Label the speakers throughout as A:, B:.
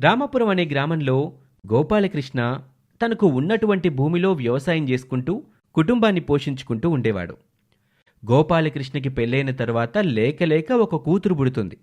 A: రామపురం అనే గ్రామంలో గోపాలకృష్ణ తనకు ఉన్నటువంటి భూమిలో వ్యవసాయం చేసుకుంటూ కుటుంబాన్ని పోషించుకుంటూ ఉండేవాడు. గోపాలకృష్ణకి పెళ్ళైన తర్వాత లేకలేక ఒక కూతురు పుడుతుంది.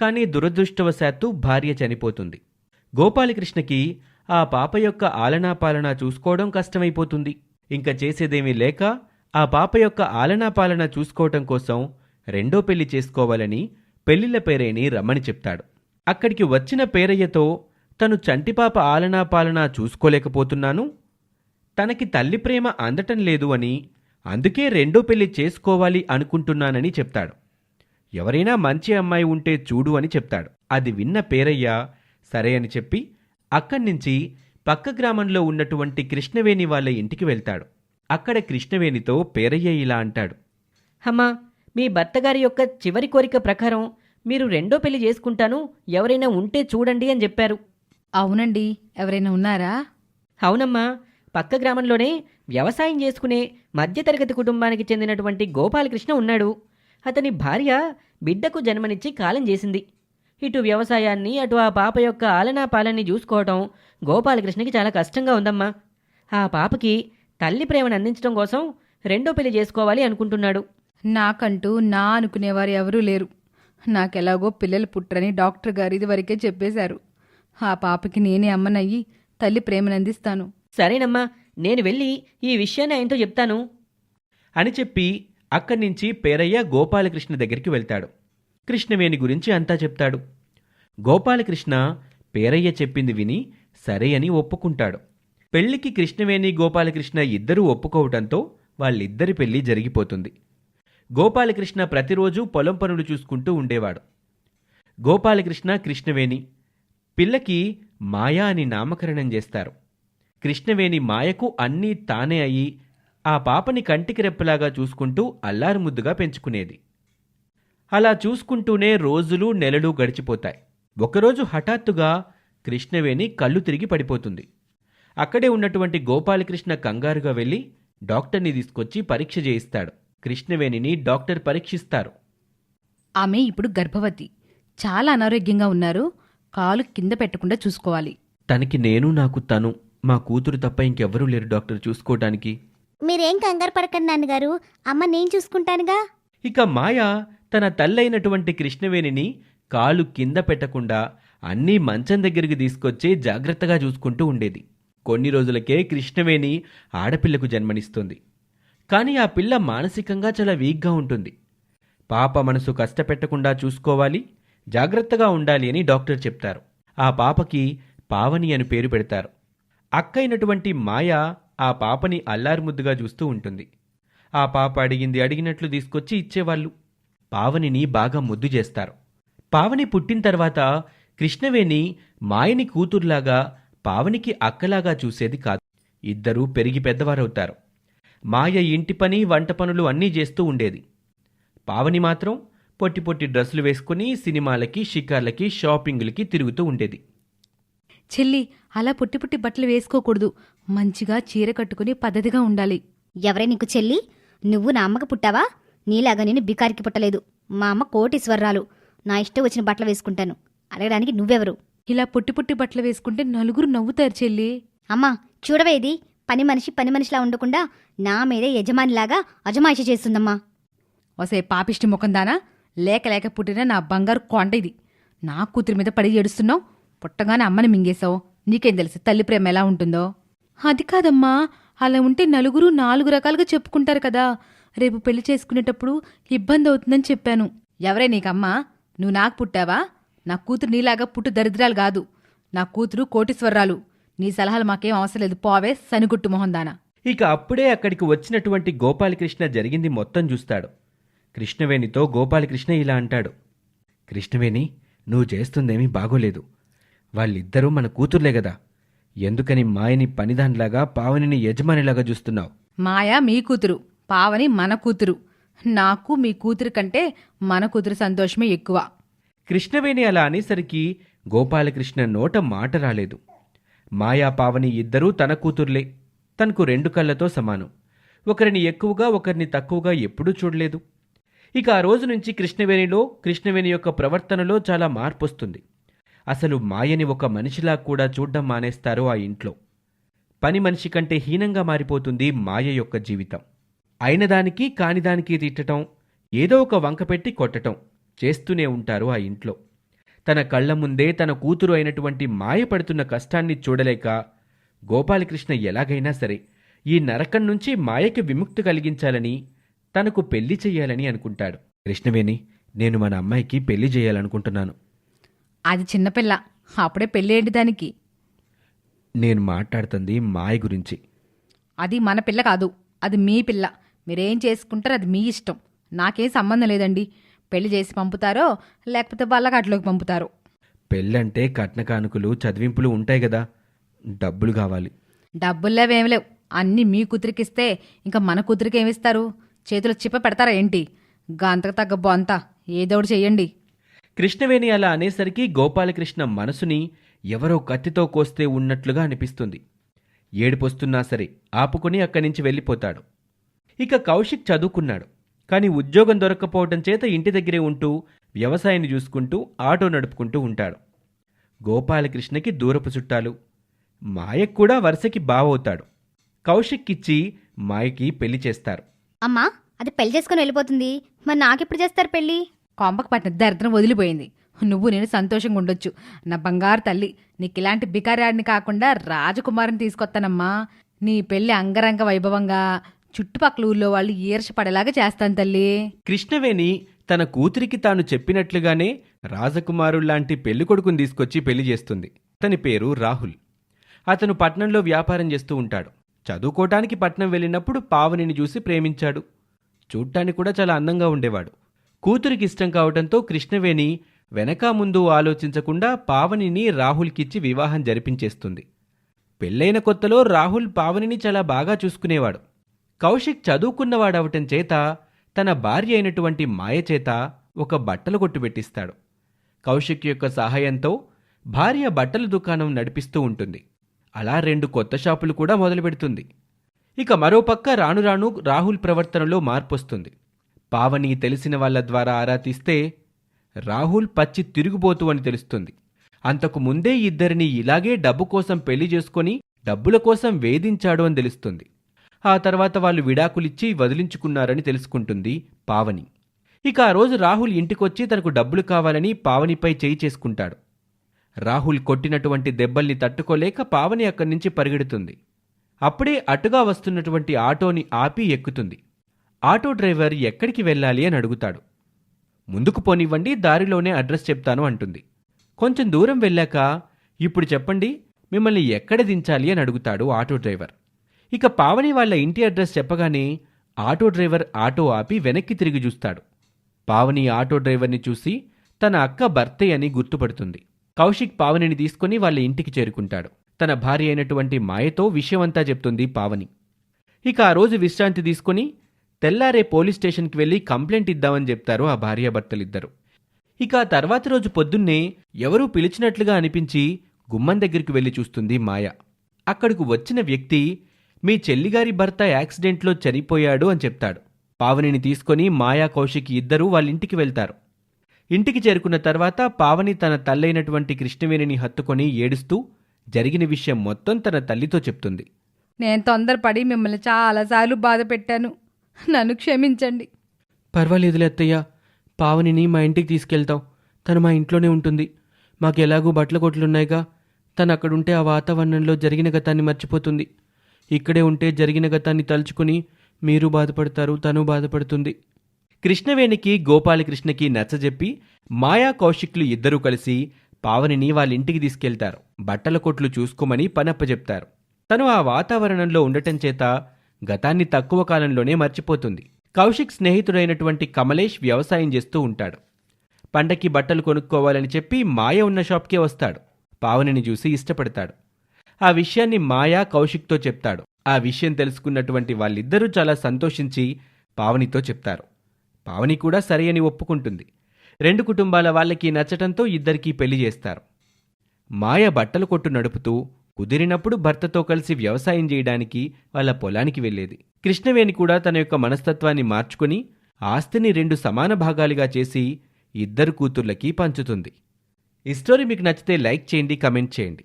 A: కానీ దురదృష్టవశాత్తు భార్య చనిపోతుంది. గోపాలకృష్ణకి ఆ పాప యొక్క ఆలనాపాలనా చూసుకోవడం కష్టమైపోతుంది. ఇంకా చేసేదేమీ లేక ఆ పాప యొక్క ఆలనాపాలనా చూసుకోవటం కోసం రెండో పెళ్ళి చేసుకోవాలని పెళ్ళిళ్ళ పేరేని రమ్మని చెప్తాడు. అక్కడికి వచ్చిన పేరయ్యతో తను చంటిపాప ఆలనా పాలనా చూసుకోలేకపోతున్నాను. తనకి తల్లి ప్రేమ అందటం లేదు అని అందుకే రెండో పెళ్ళి చేసుకోవాలి అనుకుంటున్నానని చెప్తాడు. ఎవరైనా మంచి అమ్మాయి ఉంటే చూడు అని చెప్తాడు. అది విన్న పేరయ్య సరే అని చెప్పి అక్కడి నుంచి పక్క గ్రామంలో ఉన్నటువంటి కృష్ణవేణి వాళ్ళ ఇంటికి వెళ్తాడు. అక్కడ కృష్ణవేణితో పేరయ్య ఇలా అంటాడు.
B: అమ్మా మీ భర్తగారి యొక్క చివరి కోరిక ప్రకారం మీరు రెండో పెళ్ళి చేసుకుంటాను ఎవరైనా ఉంటే చూడండి అని చెప్పారు.
C: అవునండి ఎవరైనా ఉన్నారా?
B: అవునమ్మా పక్క గ్రామంలోనే వ్యవసాయం చేసుకునే మధ్యతరగతి కుటుంబానికి చెందినటువంటి గోపాలకృష్ణ ఉన్నాడు. అతని భార్య బిడ్డకు జన్మనిచ్చి కాలం చేసింది. ఇటు వ్యవసాయాన్ని అటు ఆ పాప యొక్క ఆలనా పాలన్ని చూసుకోవటం గోపాలకృష్ణకి చాలా కష్టంగా ఉందమ్మా. ఆ పాపకి తల్లి ప్రేమను అందించడం కోసం రెండో పెళ్ళి చేసుకోవాలి అనుకుంటున్నాడు.
C: నాకంటూ నా అనుకునేవారు ఎవరూ లేరు. నాకెలాగో పిల్లలు పుట్టరని డాక్టర్ గారు ఇదివరకే చెప్పేశారు. ఆ పాపకి నేనే అమ్మనయ్యి తల్లి ప్రేమను అందిస్తాను
B: సరేనమ్మా నేను వెళ్ళి ఈ విషయాన్ని ఆయనతో చెప్తాను.
A: అని చెప్పి అక్కడి నుంచి పేరయ్య గోపాలకృష్ణ దగ్గరికి వెళ్తాడు. కృష్ణవేణి గురించి అంతా చెప్తాడు. గోపాలకృష్ణ పేరయ్య చెప్పింది విని సరే అని ఒప్పుకుంటాడు. పెళ్ళికి కృష్ణవేణి గోపాలకృష్ణ ఇద్దరూ ఒప్పుకోవటంతో వాళ్ళిద్దరి పెళ్ళి జరిగిపోతుంది. గోపాలకృష్ణ ప్రతిరోజు పొలం పనులు చూసుకుంటూ ఉండేవాడు. గోపాలకృష్ణ కృష్ణవేణి పిల్లకి మాయా అని నామకరణం చేస్తారు. కృష్ణవేణి మాయకు అన్నీ తానే అయి ఆ పాపని కంటికి రెప్పలాగా చూసుకుంటూ అల్లారుముద్దుగా పెంచుకునేది. అలా చూసుకుంటూనే రోజులు నెలలు గడిచిపోతాయి. ఒకరోజు హఠాత్తుగా కృష్ణవేణి కళ్ళు తిరిగి పడిపోతుంది. అక్కడే ఉన్నటువంటి గోపాలకృష్ణ కంగారుగా వెళ్ళి డాక్టర్ని తీసుకొచ్చి పరీక్ష చేయిస్తాడు. కృష్ణవేణిని డాక్టర్ పరీక్షిస్తారు.
C: ఆమె ఇప్పుడు గర్భవతి. చాలా అనారోగ్యంగా ఉన్నారు. కాలు కింద పెట్టకుండా చూసుకోవాలి.
A: తనకి నేను నాకు తను. మా కూతురు తప్ప ఇంకెవ్వరూ లేరు డాక్టర్ చూసుకోవటానికి
D: మీరేం కంగారు పడకండి నాన్నగారు. అమ్మ నేను చూసుకుంటానుగా.
A: ఇక మాయ తన తల్లైనటువంటి కృష్ణవేణిని కాలు కింద పెట్టకుండా అన్నీ మంచం దగ్గరికి తీసుకొచ్చి జాగ్రత్తగా చూసుకుంటూ ఉండేది. కొన్ని రోజులకే కృష్ణవేణి ఆడపిల్లకు జన్మనిస్తుంది. కానీ ఆ పిల్ల మానసికంగా చాలా వీక్గా ఉంటుంది. పాప మనసు కష్టపెట్టకుండా చూసుకోవాలి జాగ్రత్తగా ఉండాలి అని డాక్టర్ చెప్తారు. ఆ పాపకి పావని అని పేరు పెడతారు. అక్కైనటువంటి మాయ ఆ పాపని అల్లారుముద్దుగా చూస్తూ ఉంటుంది. ఆ పాప అడిగింది అడిగినట్లు తీసుకొచ్చి ఇచ్చేవాళ్ళు. పావనిని బాగా ముద్దు చేస్తారు. పావని పుట్టిన తర్వాత కృష్ణవేణి మాయని కూతుర్లాగా పావనికి అక్కలాగా చూసేది కాదు. ఇద్దరూ పెరిగి పెద్దవారవుతారు. మాయ ఇంటి పని వంట పనులు అన్నీ చేస్తూ ఉండేది. పావని మాత్రం పొట్టి పొట్టి డ్రెస్సులు వేసుకుని సినిమాలకి షికార్లకి షాపింగులకి తిరుగుతూ ఉండేది.
C: చెల్లి అలా పుట్టి పుట్టి బట్టలు వేసుకోకూడదు. మంచిగా చీర కట్టుకుని పద్ధతిగా ఉండాలి.
D: ఎవరే నీకు చెల్లి? నువ్వు నా అమ్మకు పుట్టావా? నీలాగా నేను బికారికి పుట్టలేదు. మా అమ్మ కోటీశ్వరరాలు. నా ఇష్టం వచ్చిన బట్టలు వేసుకుంటాను. అడగడానికి నువ్వెవరు?
C: ఇలా పుట్టి పుట్టి బట్టలు వేసుకుంటే నలుగురు నవ్వుతారు చెల్లి.
D: అమ్మా చూడవేది పని మనిషి పని మనిషిలా ఉండకుండా నా మీదే యజమానిలాగా అజమాయిషి చేస్తుందమ్మా.
C: ఒసే పాపిష్టి ముఖందానా? లేక లేక పుట్టిన నా బంగారు కొండ ఇది. నా కూతురి మీద పడి ఏడుస్తున్నావు? పుట్టగానే అమ్మని మింగేశావు. నీకేం తెలుసు తల్లి ప్రేమ ఎలా ఉంటుందో? అది కాదమ్మా. అలా ఉంటే నలుగురు నాలుగు రకాలుగా చెప్పుకుంటారు కదా. రేపు పెళ్ళి చేసుకునేటప్పుడు ఇబ్బంది అవుతుందని చెప్పాను. ఎవరే నీకమ్మా? నువ్వు నాకు పుట్టావా? నా కూతురు నీలాగా పుట్టు దరిద్రాలు కాదు. నా కూతురు కోటీశ్వరరాలు. నీ సలహాలు మాకేం అవసరం లేదు. పోవే సనిగుట్టు మొహం దానా
A: ఇక అప్పుడే అక్కడికి వచ్చినటువంటి గోపాలకృష్ణ జరిగింది మొత్తం చూస్తాడు. కృష్ణవేణితో గోపాలకృష్ణ ఇలా అంటాడు. కృష్ణవేణి నువ్వు చేస్తుందేమీ బాగోలేదు. వాళ్ళిద్దరూ మన కూతుర్లే కదా. ఎందుకని మాయని పనిదానిలాగా పావనిని యజమానిలాగా చూస్తున్నావు?
C: మాయా మీ కూతురు పావని మన కూతురు. నాకు మీ కూతురు కంటే మన కూతురు సంతోషమే ఎక్కువ.
A: కృష్ణవేణి అలా అనేసరికి గోపాలకృష్ణ నోట మాట రాలేదు. మాయా పావని ఇద్దరూ తన కూతుర్లే. తనకు రెండు కళ్ళతో సమానం. ఒకరిని ఎక్కువగా ఒకరిని తక్కువగా ఎప్పుడూ చూడలేదు. ఇక ఆ రోజు నుంచి కృష్ణవేణిలో కృష్ణవేణి యొక్క ప్రవర్తనలో చాలా మార్పు వస్తుంది అసలు మాయని ఒక మనిషిలా కూడా చూడ్డం మానేస్తారు ఆ ఇంట్లో. పని మనిషి కంటే హీనంగా మారిపోతుంది మాయ యొక్క జీవితం. అయినదానికి కానిదానికి తిట్టటం ఏదో ఒక వంక పెట్టి కొట్టటం చేస్తూనే ఉంటారు ఆ ఇంట్లో. తన కళ్ళ ముందే తన కూతురు అయినటువంటి మాయ పడుతున్న కష్టాన్ని చూడలేక గోపాలకృష్ణ ఎలాగైనా సరే ఈ నరకం నుంచి మాయకి విముక్తి కలిగించాలని తనకు పెళ్ళి చెయ్యాలని అనుకుంటాడు. కృష్ణవేణి నేను మన అమ్మాయికి పెళ్ళి చేయాలనుకుంటున్నాను.
C: అది చిన్నపిల్ల అప్పుడే పెళ్ళేంటి దానికి?
A: నేను మాట్లాడుతుంది మాయ గురించి.
C: అది మన పిల్ల కాదు. అది మీ పిల్ల. మీరేం చేసుకుంటారో అది మీ ఇష్టం. నాకేం సంబంధం లేదండి. పెళ్ళి చేసి పంపుతారో లేకపోతే వాళ్ళగాట్లోకి పంపుతారో.
A: పెళ్ళంటే కట్న కానుకలు చదివింపులు ఉంటాయి కదా డబ్బులు కావాలి.
C: డబ్బుల్లేవేం లేవు. అన్నీ మీ కూతురికిస్తే ఇంకా మన కూతురికి ఏమిస్తారు చేతిలో చిప్ప పెడతారా ఏంటి? గంతకు తగ్గ బొంత ఏదోటి చెయ్యండి.
A: కృష్ణవేణి అలా అనేసరికి గోపాలకృష్ణ మనసుని ఎవరో కత్తితో కోస్తే ఉన్నట్లుగా అనిపిస్తుంది. ఏడుపొస్తున్నా సరే ఆపుకుని అక్కడి నుంచి వెళ్ళిపోతాడు. ఇక కౌశిక్ చదువుకున్నాడు. కానీ ఉద్యోగం దొరక్కపోవటం చేత ఇంటి దగ్గరే ఉంటూ వ్యవసాయాన్ని చూసుకుంటూ ఆటో నడుపుకుంటూ ఉంటాడు. గోపాలకృష్ణకి దూరపు చుట్టాలు. మాయకు కూడా వరుసకి బావవుతాడు. కౌశిక్ ఇచ్చి మాయకి పెళ్ళి చేస్తారు.
D: అమ్మా అది పెళ్ళి చేసుకుని వెళ్ళిపోతుంది. మరి నాకెప్పుడు చేస్తారు పెళ్ళి
C: కొంపకు పట్టిన దరిద్రం వదిలిపోయింది. నువ్వు నేను సంతోషంగా ఉండొచ్చు. నా బంగారు తల్లి నీకు ఇలాంటి బికారాడిని కాకుండా రాజకుమారిని తీసుకొస్తానమ్మా. నీ పెళ్ళి అంగరంగ వైభవంగా చుట్టుపక్కల ఊళ్ళో వాళ్ళు ఈర్షపడేలాగా చేస్తాను తల్లి.
A: కృష్ణవేణి తన కూతురికి తాను చెప్పినట్లుగానే రాజకుమారుల్లాంటి పెళ్ళికొడుకుని తీసుకొచ్చి పెళ్ళి చేస్తుంది. అతని పేరు రాహుల్. అతను పట్నంలో వ్యాపారం చేస్తూ ఉంటాడు. చదువుకోటానికి పట్నం వెళ్ళినప్పుడు పావనిని చూసి ప్రేమించాడు. చూడటానికి కూడా చాలా అందంగా ఉండేవాడు. కూతురికి ఇష్టం కావడంతో కృష్ణవేణి వెనక ముందు ఆలోచించకుండా పావనిని రాహుల్కిచ్చి వివాహం జరిపించేస్తుంది. పెళ్ళైన కొత్తలో రాహుల్ పావనిని చాలా బాగా చూసుకునేవాడు. కౌశిక్ చదువుకున్నవాడవటం చేత తన భార్య అయినటువంటి మాయ చేత ఒక బట్టలు కొట్టు పెట్టిస్తాడు. కౌశిక్ యొక్క సహాయంతో భార్య బట్టల దుకాణం నడిపిస్తూ ఉంటుంది. అలా రెండు కొత్త షాపులు కూడా మొదలుపెడుతుంది. ఇక మరోపక్క రాను రాను రాహుల్ ప్రవర్తనలో మార్పొస్తుంది. పావని తెలిసిన వాళ్ళ ద్వారా ఆరా తీస్తే రాహుల్ పచ్చి తిరిగిపోతూ అని తెలుస్తుంది. అంతకు ముందే ఇద్దరిని ఇలాగే డబ్బు కోసం పెళ్ళి చేసుకొని డబ్బుల కోసం వేధించాడు అని తెలుస్తుంది. ఆ తర్వాత వాళ్ళు విడాకులిచ్చి వదిలించుకున్నారని తెలుసుకుంటుంది పావని. ఇక ఆ రోజు రాహుల్ ఇంటికొచ్చి తనకు డబ్బులు కావాలని పావనిపై చేయి చేసుకుంటాడు. రాహుల్ కొట్టినటువంటి దెబ్బల్ని తట్టుకోలేక పావని అక్కడి నుంచి పరిగెడుతుంది. అప్పుడే అటుగా వస్తున్నటువంటి ఆటోని ఆపి ఎక్కుతుంది. ఆటో డ్రైవర్ ఎక్కడికి వెళ్ళాలి అని అడుగుతాడు. ముందుకు పోనివ్వండి దారిలోనే అడ్రస్ చెప్తాను అంటుంది. కొంచెం దూరం వెళ్ళాక ఇప్పుడు చెప్పండి మిమ్మల్ని ఎక్కడ దించాలి అని అడుగుతాడు ఆటో డ్రైవర్. ఇక పావని వాళ్ళ ఇంటి అడ్రస్ చెప్పగానే ఆటో డ్రైవర్ ఆటో ఆపి వెనక్కి తిరిగి చూస్తాడు. పావని ఆటో డ్రైవర్ని చూసి తన అక్క భర్తే అని గుర్తుపడుతుంది. కౌశిక్ పావనిని తీసుకుని వాళ్ళ ఇంటికి చేరుకుంటాడు. తన భార్య అయినటువంటి మాయతో విషయమంతా చెప్తుంది పావని. ఇక ఆ రోజు విశ్రాంతి తీసుకుని తెల్లారే పోలీస్ స్టేషన్కి వెళ్ళి కంప్లైంట్ ఇద్దామని చెప్తారు ఆ భార్యాభర్తలిద్దరు. ఇక ఆ తర్వాతి రోజు పొద్దున్నే ఎవరూ పిలిచినట్లుగా అనిపించి గుమ్మం దగ్గరికి వెళ్ళి చూస్తుంది మాయ. అక్కడకు వచ్చిన వ్యక్తి మీ చెల్లిగారి భర్త యాక్సిడెంట్లో చనిపోయాడు అని చెప్తాడు. పావనిని తీసుకొని మాయా కౌశిక్ ఇద్దరూ వాళ్ళ ఇంటికి వెళ్తారు. ఇంటికి చేరుకున్న తర్వాత పావని తన తల్లైనటువంటి కృష్ణవేణిని హత్తుకొని ఏడుస్తూ జరిగిన విషయం మొత్తం తన తల్లితో చెప్తుంది.
C: నేను తొందరపడి మిమ్మల్ని చాలాసార్లు బాధ పెట్టాను. నన్ను క్షమించండి.
A: పర్వాలేదులే అత్తయ్య. పావనిని మా ఇంటికి తీసుకెళ్తాం. తను మా ఇంట్లోనే ఉంటుంది. మాకు ఎలాగూ బట్టల కొట్లున్నాయిగా. తను అక్కడుంటే ఆ వాతావరణంలో జరిగిన గతాన్ని మర్చిపోతుంది. ఇక్కడే ఉంటే జరిగిన గతాన్ని తలుచుకుని మీరు బాధపడతారు తను బాధపడుతుంది. కృష్ణవేణికి గోపాలకృష్ణకి నచ్చజెప్పి మాయా కౌశిక్లు ఇద్దరూ కలిసి పావనిని వాళ్ళ ఇంటికి తీసుకెళ్తారు. బట్టల కొట్లు చూసుకోమని పనప్పజెప్తారు. తను ఆ వాతావరణంలో ఉండటం చేత గతాన్ని తక్కువ కాలంలోనే మర్చిపోతుంది. కౌశిక్ స్నేహితుడైనటువంటి కమలేష్ వ్యవసాయం చేస్తూ ఉంటాడు. పండక్కి బట్టలు కొనుక్కోవాలని చెప్పి మాయ ఉన్న షాప్కే వస్తాడు. పావనిని చూసి ఇష్టపడతాడు. ఆ విషయాన్ని మాయా కౌశిక్తో చెప్తాడు. ఆ విషయం తెలుసుకున్నటువంటి వాళ్ళిద్దరూ చాలా సంతోషించి పావనితో చెప్తారు. పావని కూడా సరే అని ఒప్పుకుంటుంది. రెండు కుటుంబాల వాళ్ళకి నచ్చటంతో ఇద్దరికీ పెళ్ళి చేస్తారు. మాయ బట్టలు కొట్టు నడుపుతూ కుదిరినప్పుడు భర్తతో కలిసి వ్యవసాయం చేయడానికి వాళ్ళ పొలానికి వెళ్ళేది. కృష్ణవేణి కూడా తన యొక్క మనస్తత్వాన్ని మార్చుకుని ఆస్తిని రెండు సమాన భాగాలుగా చేసి ఇద్దరు కూతుర్లకి పంచుతుంది. ఈ స్టోరీ మీకు నచ్చితే లైక్ చేయండి కమెంట్ చేయండి.